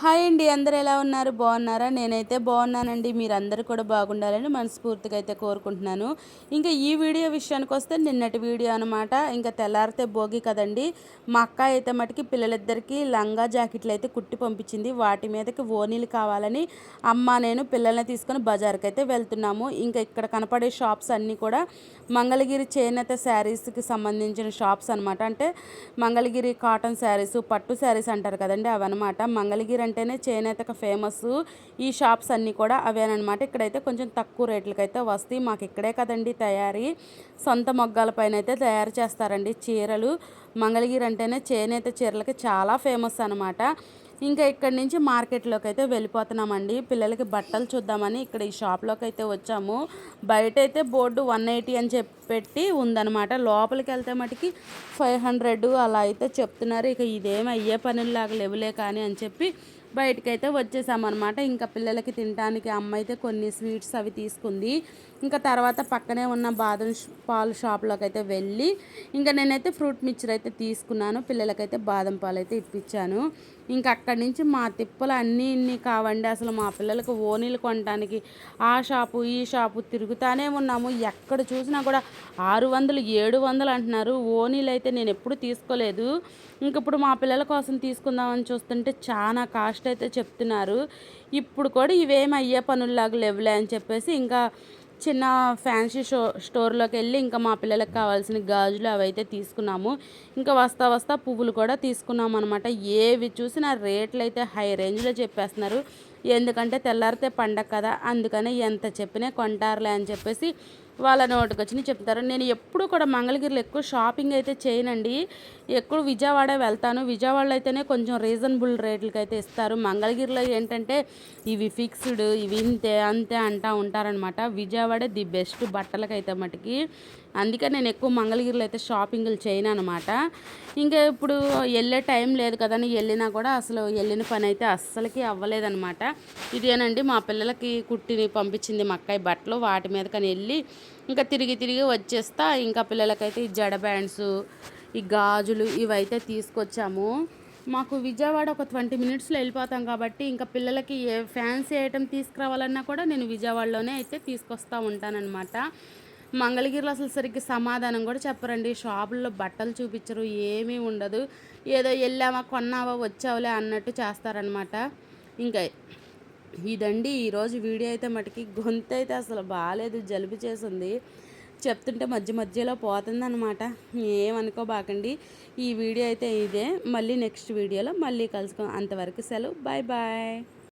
Hi అండి అందరు ఎలా ఉన్నారు? బాగున్నారా? నేనైతే బాగున్నానండి. మీరందరూ కూడా బాగుండాలని మనస్ఫూర్తిగా అయితే కోరుకుంటున్నాను. ఇంకా ఈ వీడియో విషయానికి వస్తే నిన్నటి వీడియో అనమాట ఇంకా తెల్లారితే భోగి కదండి. మా అక్క అయితే మటుకి పిల్లలిద్దరికీ లంగా జాకెట్లు అయితే కుట్టి పంపించింది. వాటి మీదకి ఓనీలు కావాలని అమ్మ నేను పిల్లల్ని తీసుకొని బజార్కి అయితే వెళ్తున్నాము. ఇంకా ఇక్కడ కనపడే షాప్స్ అన్నీ కూడా మంగళగిరి చేనేత శారీస్కి సంబంధించిన షాప్స్ అనమాట అంటే మంగళగిరి కాటన్ శారీస్ పట్టు శారీస్ అంటారు కదండి అవన్నమాట. మంగళగిరి అంటేనే చేనేతకు ఫేమస్ ఈ షాప్స్ అన్నీ కూడా అవేనమాట ఇక్కడైతే కొంచెం తక్కువ రేట్లకి అయితే వస్తాయి. మాకు ఇక్కడే కదండి తయారీ. సొంత మొగ్గాల పైన అయితే తయారు చేస్తారండి చీరలు. మంగళగిరి అంటేనే చేనేత చీరలకి చాలా ఫేమస్ అనమాట ఇంకా ఇక్కడ నుంచి మార్కెట్లోకి అయితే వెళ్ళిపోతున్నామండి. పిల్లలకి బట్టలు చూద్దామని ఇక్కడ ఈ షాప్లోకి అయితే వచ్చాము. బయట అయితే బోర్డు వన్ ఎయిటీ అని చెప్పి పెట్టి ఉందనమాట లోపలికి వెళ్తే మటుకి ఫైవ్ హండ్రెడ్ అలా అయితే చెప్తున్నారు. ఇక ఇదేం అయ్యే పనుల్లాగా లేవులే కానీ అని చెప్పి బయటకైతే వచ్చేసామన్నమాట. ఇంకా పిల్లలకి తినడానికి అమ్మ అయితే కొన్ని స్వీట్స్ అవి తీసుకుంది. ఇంకా తర్వాత పక్కనే ఉన్న బాదం పాలు షాప్లోకి అయితే వెళ్ళి ఇంకా నేనైతే ఫ్రూట్ మిక్చర్ అయితే తీసుకున్నాను. పిల్లలకైతే బాదం పాలు అయితే ఇప్పించాను ఇంకా అక్కడి నుంచి మా తిప్పలు అన్నీ ఇన్ని కావండి. అసలు మా పిల్లలకు ఓనీలు కొనడానికి ఆ షాపు ఈ షాపు తిరుగుతానే ఉన్నాము. ఎక్కడ చూసినా కూడా ఆరు వందలు ఏడు వందలు అంటున్నారు. ఓనీలు అయితే నేను ఎప్పుడు తీసుకోలేదు. ఇంక ఇప్పుడు మా పిల్లల కోసం తీసుకుందామని చూస్తుంటే చాలా కాస్ట్ అయితే చెప్తున్నారు. ఇప్పుడు కూడా ఇవేమి అయ్యే పనుల్లాగా లేవులే అని చెప్పేసి ఇంకా చిన్న ఫ్యాన్సీ షో స్టోర్లోకి వెళ్ళి ఇంకా మా పిల్లలకు కావాల్సిన గాజులు అవి అయితే తీసుకున్నాము. ఇంకా వస్తా వస్తా పువ్వులు కూడా తీసుకున్నాం అనమాట ఏవి చూసినా రేట్లు అయితే హై రేంజ్లో చెప్పేస్తున్నారు. ఎందుకంటే తెల్లారితే పండగ కదా అందుకని ఎంత చెప్పినా కొంటారులే అని చెప్పేసి వాళ్ళ నోటికి వచ్చి చెప్తారు నేను ఎప్పుడు కూడా మంగళగిరిలో ఎక్కువ షాపింగ్ అయితే చేయనండి. ఎక్కువ విజయవాడ వెళ్తాను. విజయవాడలో అయితేనే కొంచెం రీజనబుల్ రేట్లకి అయితే ఇస్తారు. మంగళగిరిలో ఏంటంటే ఇవి ఫిక్స్డ్ ఇవి ఇంతే అంతే అంటా ఉంటారనమాట విజయవాడ ది బెస్ట్ బట్టలకైతే మటుకి. అందుకే నేను ఎక్కువ మంగళగిరిలో అయితే షాపింగ్లు చేయను అనమాట ఇంకా ఇప్పుడు వెళ్ళే టైం లేదు కదని వెళ్ళినా కూడా అసలు వెళ్ళిన పని అయితే అస్సలకి అవ్వలేదనమాట ఇదేనండి మా పిల్లలకి కుట్టిని పంపించింది మా అక్కాయి బట్టలు. వాటి మీద కానీ వెళ్ళి ఇంకా తిరిగి తిరిగి వచ్చేస్తా. ఇంకా పిల్లలకైతే ఈ జడ బ్యాండ్స్ ఈ గాజులు ఇవైతే తీసుకొచ్చాము. మాకు విజయవాడ ఒక ట్వంటీ మినిట్స్లో వెళ్ళిపోతాం కాబట్టి ఇంకా పిల్లలకి ఏ ఫ్యాన్సీ ఐటమ్ తీసుకురావాలన్నా కూడా నేను విజయవాడలోనే అయితే తీసుకొస్తూ ఉంటానన్నమాట. మంగళగిరిలో అసలు సరిగ్గా సమాధానం కూడా చెప్పరండి. షాపుల్లో బట్టలు చూపించరు ఏమీ ఉండదు. ఏదో వెళ్ళామా కొన్నావా వచ్చావులే అన్నట్టు చేస్తారనమాట ఇంకా ఇదండి ఈరోజు వీడియో అయితే మటుకి గొంతు అయితే అసలు బాగాలేదు జలుబు చేసింది. చెప్తుంటే మధ్య మధ్యలో పోతుందన్నమాట. ఏమనుకోబాకండి. ఈ వీడియో అయితే ఇదే. మళ్ళీ నెక్స్ట్ వీడియోలో మళ్ళీ కలుసుకో అంతవరకు సెలవు. Bye bye.